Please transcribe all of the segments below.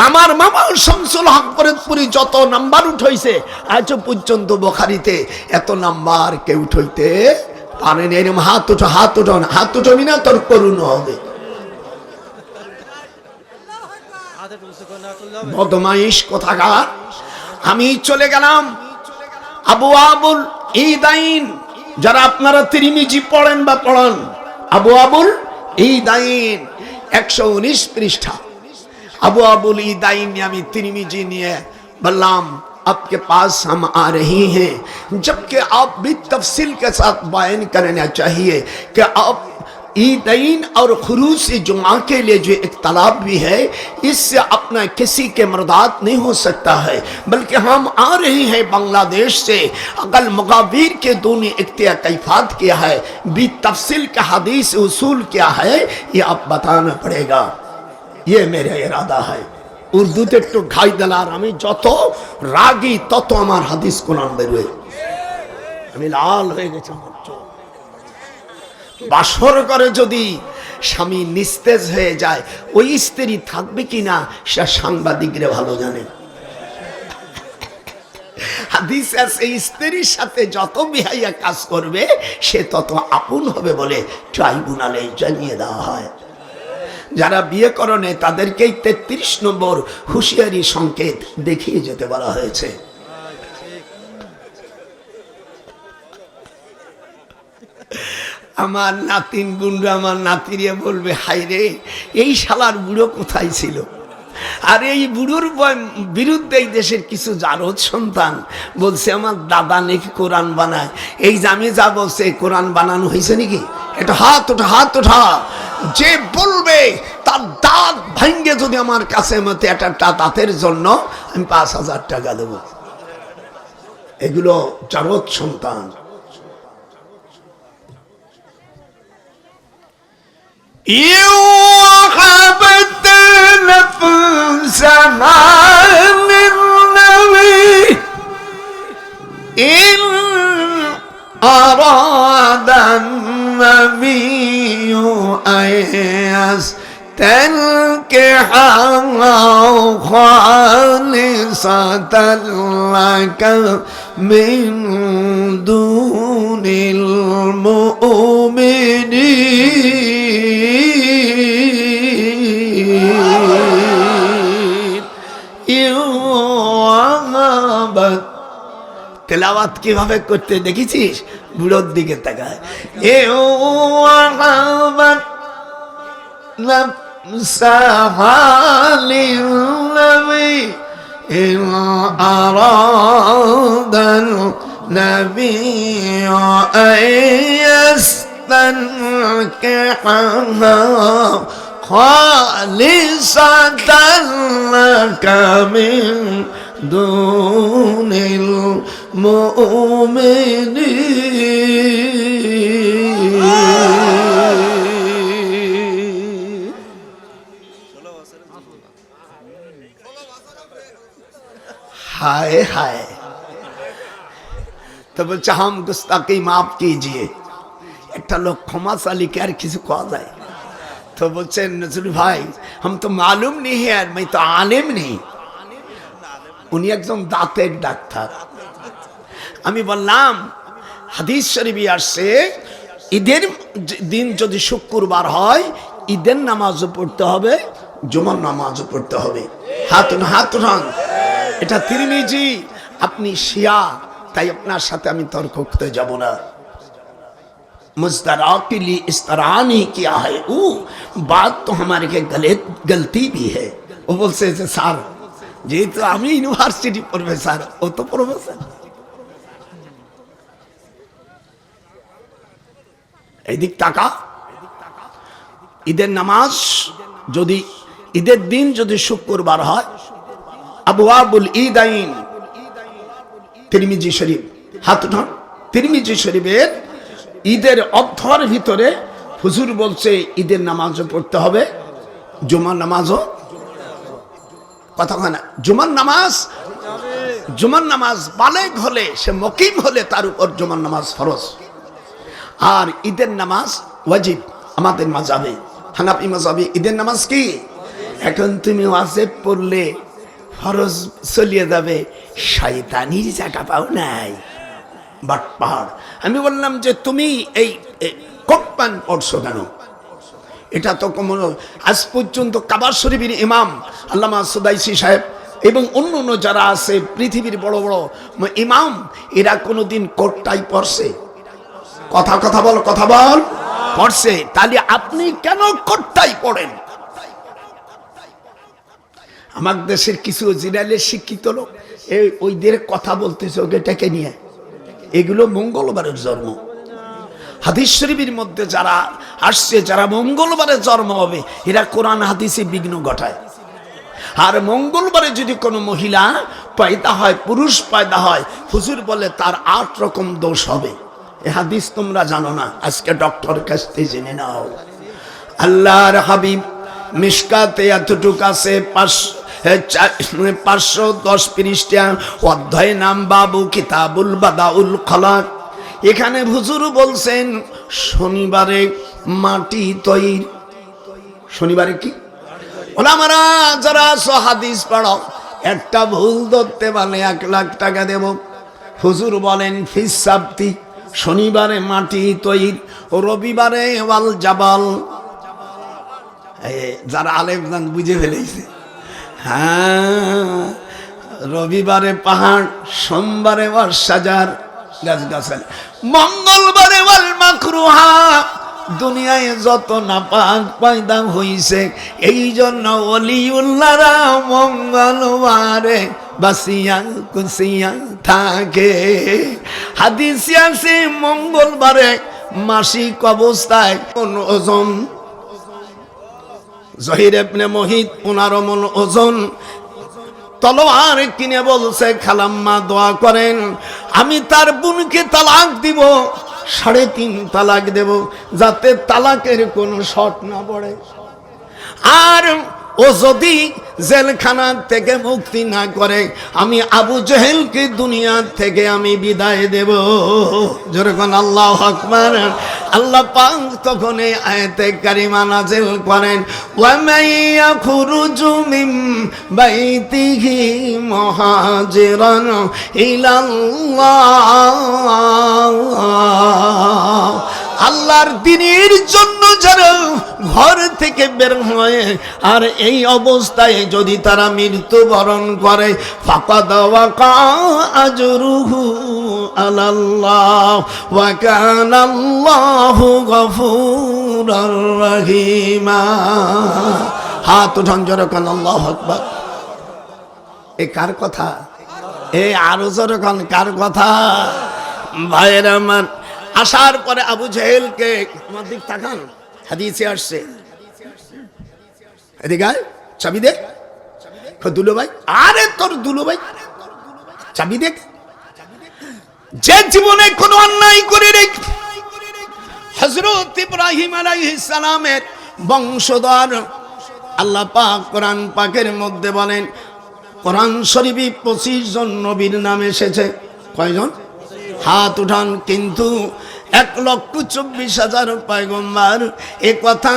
মামার মামা শামসুল হক ফরিদপুরি যত নাম্বার উঠাইছে আজও পর্যন্ত বখারিতে এত নাম্বার কেউ উঠাইতে পারেন এরম হাত উঠো হাত উঠো না হাত উঠবি না তোর করুণ হবে। বদমাইশ কোথাকার? আমি চলে গেলাম আবু আবুল ঈদাইন, যারা আপনারা তিরিমিজি পড়েন বা পড়ান। আবু আবুল ঈদাইন, একশো উনিশ পৃষ্ঠা। अबू अबुल ईदाइन यानी तिरमिजी निये बल्लाम, आपके पास हम आ रही हैं। जबकि आप भी तफसील के साथ बयान करना चाहिए कि आप ईदैन और खरूस जुमा के लिए जो एक भी है, इससे अपना किसी के मर्दात नहीं हो सकता है। बल्कि हम आ रहे हैं बांग्लादेश से। अकल मुकाबिर के दोनों इख्तिया कैफात क्या है। भी तफसील का हदीस उसूल क्या है, ये आप बताना पड़ेगा। ইয়ে মেরে ইরাদা হয় উর্দুতে একটু ঘাই দিলার আমি যত রাগি তত আমার হাদিস কোরআন বেরোয় আমি লাল হয়ে গেছে আমার চোখ বাসর করে যদি স্বামী নিস্তেজ হয়ে যায় ওই স্ত্রী থাকবে কিনা সে সাংবাদিকরে ভালো জানে হাদিস আছে স্ত্রীর সাথে যত বিহাইয়া কাজ করবে সে তত আপন হবে বলে ট্রাইব্যুনালে জানিয়ে দেওয়া হয় যারা বিয়ে করনে, তাদেরকেই তেত্রিশ নম্বর হুঁশিয়ারি সংকেত দেখিয়ে যেতে বলা হয়েছে। আমার নাতিন গুন্ডা আমার নাতিরিয়া বলবে হাই রে, এই শালার বুড়ো কোথায় ছিল? আর এই বুড়োর বিরুদ্ধে এই দেশের কিছু জারদ সন্তান বলছে, আমার দাদা নাকি কোরআন বানায়। এই আমি যা বলছে কোরআন বানানো হয়েছে নাকি? এটা হাত ওঠা হাত ওঠা যে বলবে তার দাঁত ভাঙ্গে যদি আমার কাছে মতে একটা দাঁতের জন্য আমি পাঁচ হাজার টাকা দেব। এগুলো জগৎ সন্তান। ইউ أراد النبي أن يستنكحها خالصة لك من دون المؤمنين. তেলাওয়াত কিভাবে করতে দেখেছিস বুড়োর দিকে তাকায় এ ও আহাবাত نفسها للنبي إن أراد النبي أن يستنكحها خالصة لك من دون মোমেনি हाय তো বলছে হাম গুস্তাকে মাফ কিজিয়ে একটা লোক ক্ষমা চালিকে আর কিছু কওয়া যায় তো বলছে নজরুল ভাই হাম তো মালুম নেই আর আমি তো আলেম নেই উনি একজন দাঁতের ডাক্তার আমি বললাম হাদিস শরীফে আসছে ঈদের য- দিন যদি শুক্রবার হয় ঈদের নামাজও পড়তে হবে জুমার নামাজও পড়তে হবে হাত উঠান, হাত উঠান এটা তিরমিজি আপনি শিয়া তাই আপনার সাথে আমি তর্ক করতে যাব না मुस्तरा के लिए इस तरह नहीं किया है वो बात तो हमारे के गले गलती भी है वो বলছে যে স্যার যেহেতু আমি ইউনিভার্সিটি প্রফেসর ও তো প্রফেসর এদিক টাকা ঈদের নামাজ যদি, ঈদের দিন যদি শুক্রবার হয় আবু আবুল ঈদ আইন তিরমিজি শরীফ, হাত তিরমিজি শরীফের ঈদের অর্ধর ভিতরে হুজুর বলছে, ঈদের নামাজও পড়তে হবে, জুমার নামাজও। কথা না, জুমার নামাজ জুমার নামাজ বালেক হলে, সে মকিম হলে তার উপর জুমার নামাজ ফরজ। আর ঈদের নামাজ ওয়াজিব আমাদের মাজাবে হানাফি মাজাবে ঈদের নামাজ কি? এখন তুমি ওয়াজেব পড়লে ফরজ চলিয়ে যাবে, শয়তানির জায়গা পাও নাই। বাট পাহাড় আমি বললাম যে তুমি এই প্যান্ট পড়ছো কেন? এটা তো কোনো আজ পর্যন্ত কাবার শরীফের ইমাম আল্লামা সুদাইসি সাহেব এবং অন্য অন্য যারা আছে, পৃথিবীর বড় বড় ইমাম, এরা কোনোদিন কোটটাই পড়ছে। কথা কথা বল কথা বল। পড়ছে তাহলে আপনি কেন কোটটাই পড়েন? আমার দেশের কিছু জিরালের শিক্ষিত লোক এই ওইদের কথা বলতেছে ওকে ডেকে নিয়ে। এগুলো মঙ্গলবারের জন্ম। হাদিস শরীফের মধ্যে যারা আসছে যারা মঙ্গলবারে জন্ম হবে এরা কোরআন হাদিসে বিঘ্ন ঘটায়। আর মঙ্গলবারে যদি কোনো মহিলা পয়দা হয় পুরুষ পয়দা হয় হুজুর বলে তার আট রকম দোষ হবে। হাদিস তোমরা জানো না। আজকে ডক্টর কাছ থেকে জেনে নাও। আল্লাহর হাবিব মিসকাতে এতটুক আছে, পাঁচ পাঁচশো দশ পৃষ্ঠা অধ্যায় নাম বাবু কিতাবুল বাদাউল খলাক। এখানে হুজুর বলছেন, শনিবারে মাটি তৈরি। শনিবারে কি? ওলামারা যারা সহাদিস পড়ো। একটা ভুল ধরতে পারলে এক লাখ টাকা দেব। হুজুর বলেন, ফিস সাপ্তি শনিবারে মাটি তৈর রবিবারে ওয়াল জাবাল। যারা আলেমদান বুঝে ফেলেছে। হ্যাঁ রবিবারে পাহাড়, সোমবারে ওয়াল সাজার। গাছ গাছালি। মঙ্গলবারে ওয়াল মাকরুহা। দুনিয়ায় যত নাপাক পয়দা হইছে এই জন্য অলিউল্লারা মঙ্গলবারে বাসিয়া কুসিয়া থাকে। হাদিসে আছে, মঙ্গলবারে মাসিক অবস্থায় কোন ওজন? জহির এবনে মহিত পনেরো মন ওজন। তলোয়ার কিনে বলছে, খালাম্মা দোয়া করেন, আমি তার বোনকে তালাক দিব, সাড়ে তিন তালাক দেব, যাতে তালাকের কোনো শট না পড়ে। আর ও যদি জেলখানা থেকে মুক্তি না করে, আমি আবু জেহেলকে দুনিয়া থেকে আমি বিদায় দেব। যেরকম আল্লাহ আকবার। আল্লাহ পাক তখন এই আয়াতে কারিমা নাজিল করেন ওয়ামাইয়া খুরুজু বাইতিহি মুহাজিরান ইলাল্লাহ। আল্লাহর দিনের জন্য যারা ঘর থেকে বের হয়। আর এই অবস্থায় যদি তারা মৃত্যুবরণ করে ফাঁকা দেওয়া কা আজরুহু আল্লাহ ওয়াকান আল্লাহু গফুরার রহিমা। হাত উঠান জরকান আল্লাহ আকবার। এ কার কথা? এ আরও জরকান কার কথা? ভাইয়ের আমার আসার পরে আবু জেহেলকে আমার দিক তাকান, হাদিসে আসছে। এদিকে চাবি দে। দুলো ভাই, আরে তোর দুলো ভাই, চাবি দেখ যে জীবনে কোনো অন্যায় করে রেখ হজরত ইব্রাহিম সালামের বংশধর আল্লাহ পাক কোরআন পাকের মধ্যে বলেন, কোরআন শরীফে পঁচিশ জন নবীর নাম এসেছে। কয়জন? হাত উঠান কিন্তু এক লক্ষ চব্বিশ হাজার পায়গম্বার। এ কথা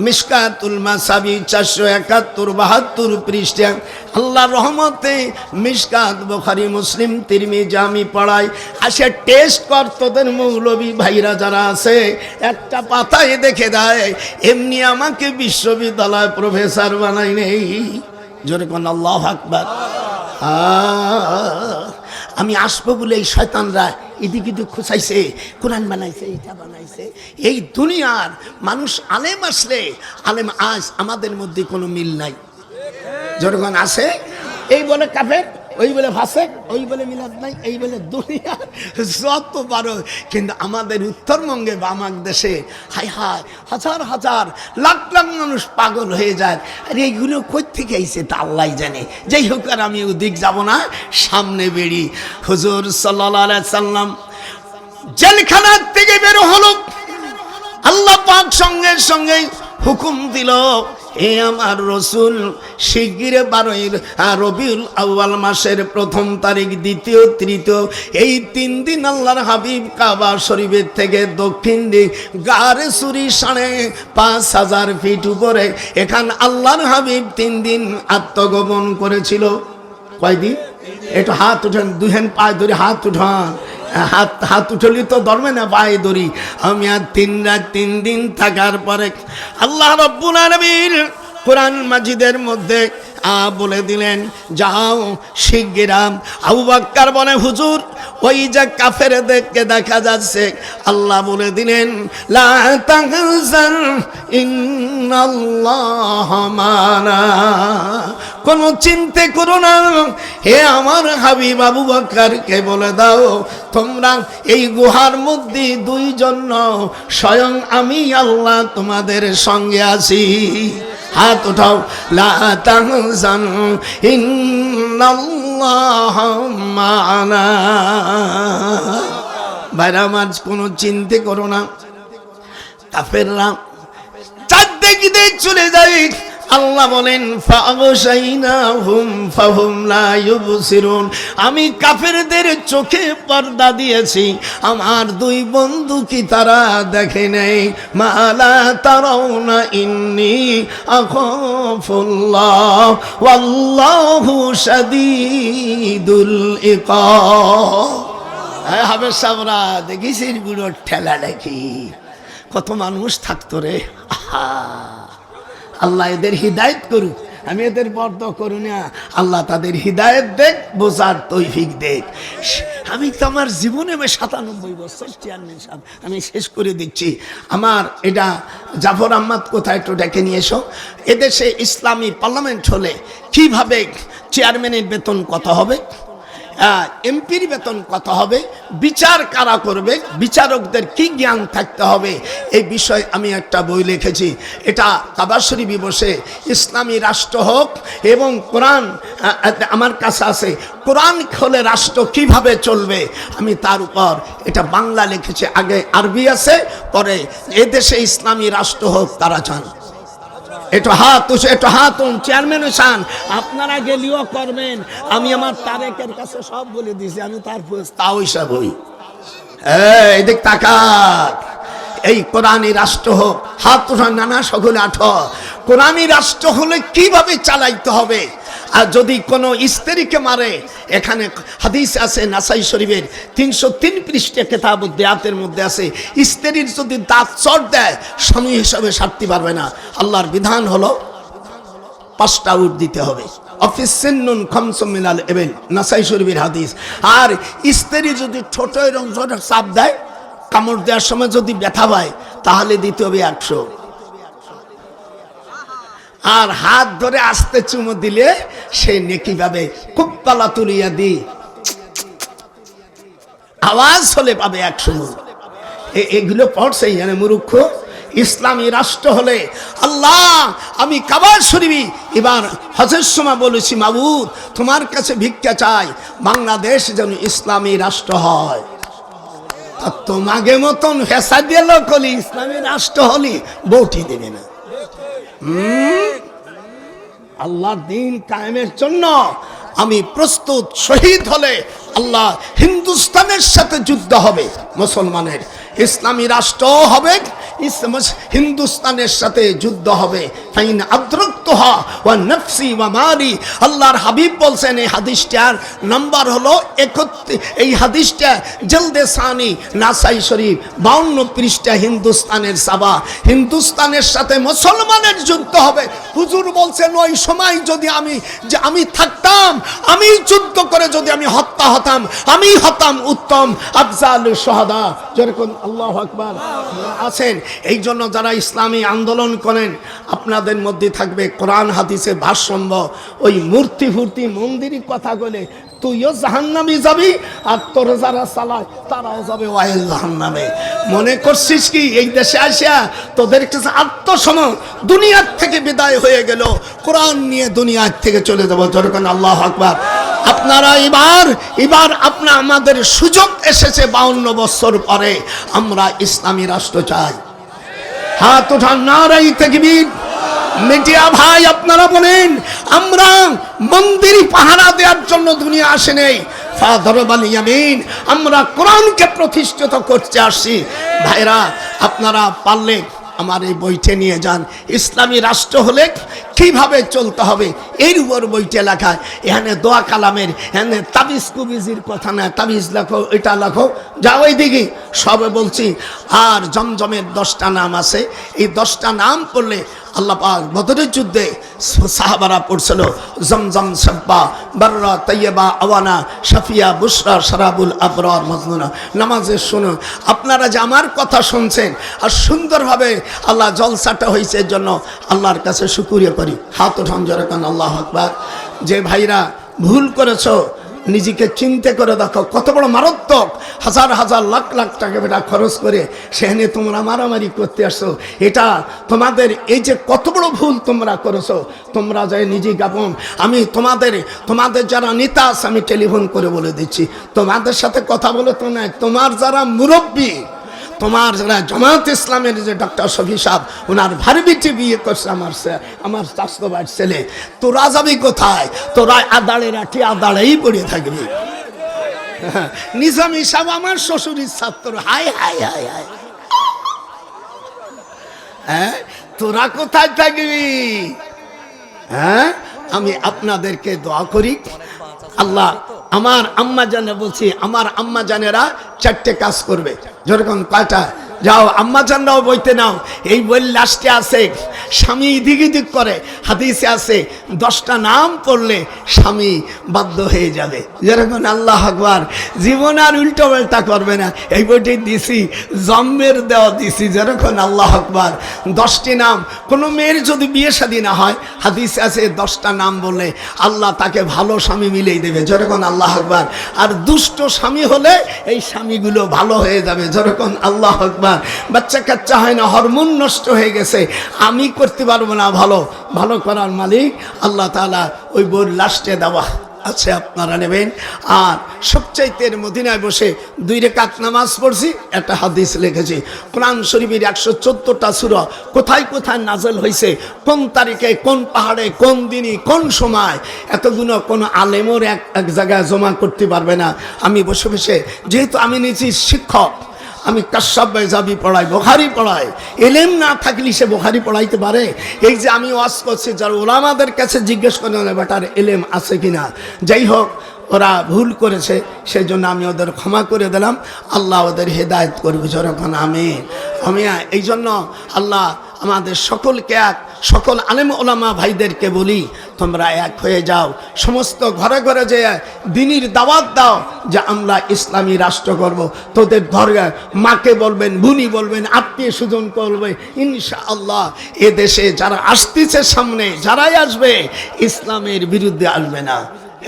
মিসকাতুল মাসাবি চারশো একাত্তর বাহাত্তর পৃষ্ঠা। আল্লাহ রহমতে মিসকাত বুখারি মুসলিম তিরমিজি আমি পড়াই। আসে টেস্ট কর তোদের মৌলবী ভাইরা যারা আছে একটা পাতায় দেখে দেয় এমনি আমাকে বিশ্ববিদ্যালয় প্রফেসর বানাই নেই। জোরে কোন আল্লাহ আকবার। আহ, আমি আসব বলে এই শয়তানরা এদিক এদিক খুঁচাইছে, কোরআন বানাইছে এটা বানাইছে। এই দুনিয়ার মানুষ আলেম আসলে, আলেম আজ আমাদের মধ্যে কোনো মিল নাই। জনগণ আছে? এই বলে কাফের? ওই বলে ভাসে ওই বলে মিলাদ নাই, এই বলে দুনিয়া, যত বারো। কিন্তু আমাদের উত্তরবঙ্গে বা আমার দেশে হাই হাই হাজার হাজার, লাখ লাখ মানুষ পাগল হয়ে যায়। আর এইগুলো কই থেকে আইছে তা আল্লাহ জানে। যাই হোক আর আমি ওদিক যাব না, সামনে বেরি হুজুর সাল্লাহ সাল্লাম জেলখানার থেকে বেরো হলো। আল্লাহ পাক সঙ্গে সঙ্গে হুকুম দিল হে আমার রসুল, শিগগির বারোই রবিউল আউয়াল মাসের প্রথম তারিখ, দ্বিতীয়, তৃতীয়, এই তিন দিন আল্লাহর হাবিব কাবা শরীফের থেকে দক্ষিণ দিক, গারে সুরি সাড়ে পাঁচ হাজার ফিট উপরে, এখান আল্লাহর হাবিব তিন দিন আত্মগোপন করেছিল। কয়দিন? একটু হাত উঠান দুহেন পায়ে ধরে হাত উঠান। হাত হাত উঠলি তো ধরবে না, পায়ে ধরি। আমি আর তিন রাত, তিন দিন থাকার পরে আল্লাহ রব্বুল আলমীর কোরআন মাজিদের মধ্যে, আ বলে দিলেন, যাও শিগগিরাম আবু বাক্কার বলে, হুজুর, ওই যে কাফের দেখকে দেখা যাচ্ছে। আল্লাহ বলে দিলেন কোনো চিন্তে করো না। হে আমার হাবিব আবু বাক্কারকে বলে দাও, তোমরা এই গুহার মধ্যে দুইজন স্বয়ং আমি আল্লাহ তোমাদের সঙ্গে আছি। হাত উঠাও। লা তাহজান ইন্নাল্লাহ আমার কোনো চিন্তে করো না। কাফেররা চারদিকে চলে যায়। আল্লাহ বলেন আমি কাফেরদের চোখে পর্দা দিয়েছি। আমার দুই বন্ধু কি তারা দেখে নেই? মালা ইন্নি আখাফুল্লাহ, ওয়াল্লাহু শাদীদুল ইকাব। হ্যাঁ হবে সাবরা দেখিস গুঁড়ো ঠেলা দেখি কত মানুষ থাকতো রে। আহা। আল্লাহ এদের হিদায়ত করুক। আমি এদের বর্দ করু না। আল্লাহ তাদের হিদায়ত দেখ, বোঝার তৈফিক দেখ। আমি তো আমার জীবনে আমি সাতানব্বই বছর চেয়ারম্যান সাহেব। আমি শেষ করে দিচ্ছি। আমার এটা জাফর আহমদ কোথায় একটু ডেকে নিয়ে এসো। এদেশে ইসলামী পার্লামেন্ট হলে কীভাবে চেয়ারম্যানের বেতন কত হবে? এমপির বেতন কত হবে? বিচার কারা করবে? বিচারকদের কি জ্ঞান থাকতে হবে? এই বিষয়ে আমি একটা বই লিখেছি। এটা কাবাসরি বসে ইসলামী রাষ্ট্র হোক এবং কোরআন আমার কাছে আছে। কোরআন হলে রাষ্ট্র কীভাবে চলবে? আমি তার উপর এটা বাংলা লিখেছি। আগে আরবি আছে, পরে এদেশে ইসলামী রাষ্ট্র হোক, তারা চান একটু হাত একটু হাত চেয়ারম্যান চান আপনারা গেলিও করবেন। আমি আমার তারেকের কাছে সব বলে দিয়েছি, আমি তার তাও হিসাব হই। এই দেখ তাকাত এই কোরআনী রাষ্ট্র হোক, হাত নানা সকলে আঠ। কোরআনী রাষ্ট্র হলে কীভাবে চালাইতে হবে? আর যদি কোনো স্ত্রীকে মারে, এখানে হাদিস আছে, নাসাই শরীফের তিনশো তিন পৃষ্ঠে কেতাব দেয়াতের মধ্যে আছে, স্ত্রীর যদি দাঁত চট দেয়, স্বামী হিসাবে সারতে পারবে না। আল্লাহর বিধান হলো পাঁচটা উঠ দিতে হবে। অফিস সিন্নুন খমসমিনাল এবেন নাসাই শরীফের হাদিস। আর স্ত্রী যদি ছোট ছোট চাপ দেয়, কামড় দেওয়ার সময় যদি ব্যথা পায়, তাহলে দিতে হবে একশো। আর হাত ধরে আস্তে চুমো দিলে সে নেকি পাবে খুব পালা তুলিয়া দি আওয়াজ হলে পাবে একশো এ- এগুলো পড়ছে এখানে মুরুক্ষ। ইসলামী রাষ্ট্র হলে, আল্লাহ, আমি কাবার শরীফি এবার হজের সময় বলেছি, মাবুদ, তোমার কাছে ভিক্ষা চাই, বাংলাদেশ যেন ইসলামী রাষ্ট্র হয়। তোমাকে মতন হেসা দিয়ে কলি ইসলামী রাষ্ট্র হলি বউটি দেবে না। আল্লাহর দিন কায়েমের জন্য আমি প্রস্তুত শহীদ হলে আল্লাহ হিন্দুস্তানের সাথে যুদ্ধ হবে, মুসলমানের। ইসলামী রাষ্ট্র হবে হিন্দুস্তানের সাথে যুদ্ধ হবে। আল্লাহর হাবিব বলছেন, এই হাদিসটার নাম্বার হলো এই হাদিসটা জলদে সানি নাসাই শরীফ বাউন্ন পৃষ্ঠা হিন্দুস্তানের সাবা। হিন্দুস্তানের সাথে মুসলমানের যুদ্ধ হবে। হুজুর বলছেন, ওই সময় যদি আমি, যে আমি থাকতাম, আমি যুদ্ধ করে যদি আমি হত্যা হতাম আমি হতাম উত্তম আফজাল সোহাদা যেরকম আল্লাহ আকবার। আছেন এই জন্য যারা ইসলামী আন্দোলন করেন, আপনাদের মধ্যে থাকবে কোরআন হাদিসে ভারসাম্য। ওই মূর্তি ফুর্তি মন্দিরই কথা বলে তুইও জাহান্নামে যাবি আর তোর যারা চালায়, তারাও যাবে ওয়াইল জাহান্নামে। মনে করছিস কি, এই দেশে আসিয়া তোদের কাছে আত্মসম দুনিয়ার থেকে বিদায় হয়ে গেল। কোরআন নিয়ে দুনিয়ার থেকে চলে যাব, যেরকম আল্লাহ আকবার। আপনারা এবার এবার আপনার আমাদের সুযোগ এসেছে বাউন্ন বছর পরে। আমরা ইসলামী রাষ্ট্র চাই। হাত ওঠান নারাই তেকবীর। মিডিয়া ভাই, আপনারা বলেন, আমরা মন্দির পাহারা দেওয়ার জন্য দুনিয়া আসে নেই। আমরা কোরআনকে প্রতিষ্ঠিত করতে আসছি। ভাইরা, আপনারা পারলে আমার এই বইটা নিয়ে যান। ইসলামী রাষ্ট্র হলে কীভাবে চলতে হবে? এর উপর বইটা লেখা। এখানে দোয়া কালামের, এখানে তাবিজ কুবিজির কথা না, তাবিজ লেখো, এটা লেখো। যা ওই দিকে সবে বলছি, আর জমজমের দশটা নাম আছে। এই দশটা নাম পড়লে আল্লাহ পাক বদরের যুদ্ধে সাহাবারা পড়ছিল, জমজম সাব্বা, বাররা তৈয়বা আওয়ানা, শাফিয়া বুসরা সারাবুল আবরার মজনুনা নামাজে শুনুন আপনারা যে আমার কথা শুনছেন, আর সুন্দরভাবে আল্লাহ জলসাটা হয়েছে জন্য আল্লাহর কাছে শুকুরিয়া করি। হাত উঠান জরকান, আল্লাহ আকবার। যে ভাইরা ভুল করেছ, নিজেকে চিন্তা করে দেখো, কত বড় মারাত্মক হাজার হাজার লাখ লাখ টাকা বেটা খরচ করে সেখানে তোমরা মারামারি করতে আসছো। এটা তোমাদের এই যে কত বড় ভুল তোমরা করেছ, তোমরা যাই নিজে গাপন আমি তোমাদের তোমাদের যারা নেতা আছে, আমি টেলিফোন করে বলে দিচ্ছি। তোমাদের সাথে কথা বলে তো নাই, তোমার যারা মুরব্বী তোমার যারা জামাত ইসলামের যে ডক্টর শফি সাহ ওনার ভারবিটি বিয়ে করছে আমার আমার স্বাস্থ্যবাদ ছেলে। তোরা যাবি কোথায়? তোরা আদাড়ে রাখি আদাড়েই পড়ে থাকবি। আমার ছাত্র। হাই হাই হাই হাই হ্যাঁ? তোরা কোথায় থাকবি? হ্যাঁ? আমি আপনাদেরকে দোয়া করি। আল্লাহ আমার আম্মা জানে বলছি, আমার আম্মা জানেরা চারটে কাজ করবে। যেরকম কয়টা যাও আম্মা জানরাও বইতে নাও। এই বই লাস্টে আছে। স্বামী দিক দিক করে। হাদিসে আছে, দশটা নাম পড়লে স্বামী বাধ্য হয়ে যাবে। যেরকম আল্লাহ আকবার, জীবন আর উল্টো পাল্টা করবে না। এই বইটি দিছি জম্মের দেওয়া দিছি, যেরকম আল্লাহ আকবার। দশটি নাম, কোনো মেয়ের যদি বিয়ে শাদী না হয়, হাদিসে আছে, দশটা নাম বললে আল্লাহ তাকে ভালো স্বামী মিলেই দেবে, যেরকম আল্লাহ আকবার। আর দুষ্ট স্বামী হলে এই স্বামীগুলো ভালো হয়ে যাবে, যেরকম আল্লাহ আকবার। বাচ্চা কাচ্চা হয় না, হরমোন নষ্ট হয়ে গেছে, আমি করতে পারব না। ভালো ভালো করার মালিক আল্লাহ তাআলা ওই বোর লাস্টে দেওয়া আছে, আপনারা নেবেন। আর সবচাইতে মদিনায় বসে দুই রেখাত নামাজ পড়ছি, একটা হাদিস লিখেছি। কোরআন শরীফের একশো চোদ্দটা সুরা কোথায় কোথায় নাজল হয়েছে কোন তারিখে, কোন পাহাড়ে, কোন দিনই কোন সময়, এতগুলো কোনো আলেমর এক এক জায়গায় জমা করতে পারবে না। আমি বসে বসে, যেহেতু আমি নিজে শিক্ষক আমি কাশ্যাপ বেজাবি পড়াই, বোখারি পড়াই। এলেম না থাকলে সে বোখারি পড়াইতে পারে। এই যে আমি ওয়াজ করছি, যারা ওলামাদের কাছে জিজ্ঞেস করে না বেটার এলেম আছে কিনা? যাই হোক ওরা ভুল করেছে সেই জন্য আমি ওদের ক্ষমা করে দিলাম। আল্লাহ ওদের হেদায়ত করবে যখন আমি আমি এই জন্য আল্লাহ আমাদের সকলকে এক, সকল আলেম ওলামা ভাইদেরকে বলি, তোমরা এক হয়ে যাও। সমস্ত ঘরে ঘরে যে দিনীর দাওয়াত দাও, যে আমরা ইসলামী রাষ্ট্র করব, তোদের ধরে মাকে বলবেন বুনি বলবেন, আত্মীয় স্বজন করবে ইনশা আল্লাহ এ দেশে যারা আসতেছে সামনে, যারাই আসবে, ইসলামের বিরুদ্ধে আসবে না।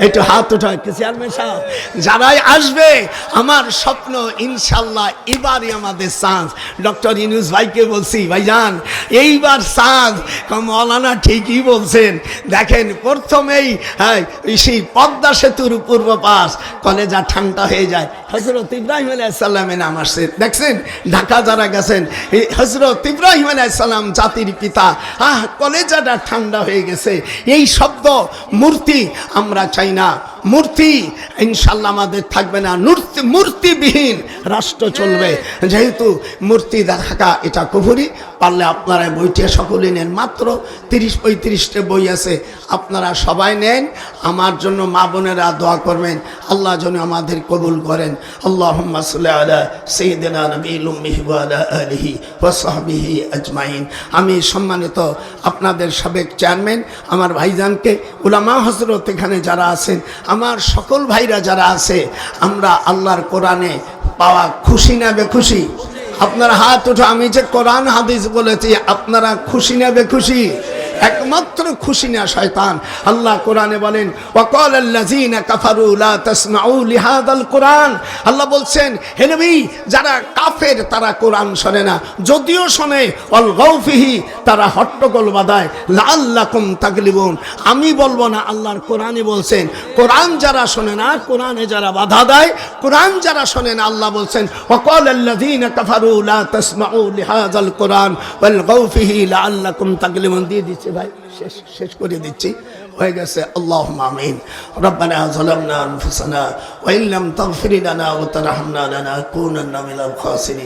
একটু হাত কি চেয়ারম্যান সাহেব। যারাই আসবে আমার স্বপ্ন ইনশাল্লাহ এবারই আমাদের চান্স ডক্টর ইনুস ভাইকে বলছি ভাইজান এইবার চান্স মৌলানা ঠিকই বলছেন। দেখেন প্রথমেই হ্যাঁ, সেই পদ্মা সেতুর পূর্ব পাশ কলেজা ঠান্ডা হয়ে যায়। হজরত ইব্রাহিম আলাইসাল্লামের নাম আসছে। দেখছেন? ঢাকা যারা গেছেন এই হজরত ইব্রাহিম আলাইসাল্লাম জাতির পিতা। আহ কলেজাটা ঠান্ডা হয়ে গেছে। এই শব্দ মূর্তি আমরা চাই। না মূর্তি ইনশাল্লাহ আমাদের থাকবে না। মূর্তি মূর্তিবিহীন রাষ্ট্র চলবে। যেহেতু মূর্তি থাকা এটা কুফুরি, পারলে আপনারা বইটা সকলে নেন। মাত্র তিরিশ পঁয়ত্রিশটা বই আছে, আপনারা সবাই নেন। আমার জন্য মা বোনেরা দোয়া করবেন, আল্লাহ যেন আমাদের কবুল করেন। আল্লাহ আজমাইন। আমি সম্মানিত আপনাদের সাবেক চেয়ারম্যান, আমার ভাইজানকে, উলামা হজরত এখানে যারা আছেন আমার সকল ভাইরা যারা আছে, আমরা আল্লাহর কোরআনে পাওয়া খুশি না বেখুশি? আপনার হাত উঠো, আমি যে কোরআন হাদিস বলেছি, আপনারা খুশি না বেখুশি? একমাত্র খুশি না শয়তান। আল্লাহ কোরআনে বলেন কোরআন। আল্লাহ বলছেন, হে যারা কাফের তারা কোরআন শোনে না। যদিও শোনে, অল গৌফিহি তারা হট্টগোল বাঁধায়। লাল্লাকুম তাগলিবুন। আমি বলব না, আল্লাহর কোরআনে বলছেন, কোরআন যারা শোনে না, কোরআনে যারা বাধা দেয়, কোরআন যারা শোনে না, আল্লাহ বলছেন ওয়াকাল আল্লাযীনা কাফারু লা তাসমাউ লিহাদাল কোরআন। ওয়াল গৌফিহি লাল্লাকুম তাগলিবুন। দিয়ে দিচ্ছি। আসছি ভাই, শেষ শেষ করে দিচ্ছি। হয়ে গেছে আল্লাহ আমিন। রব্বানা জলামনা আনফুসানা ওয়া ইল্লাম তাগফির লানা ওয়া তারহামনা লানাকুনান্না মিনাল খাসিরিন।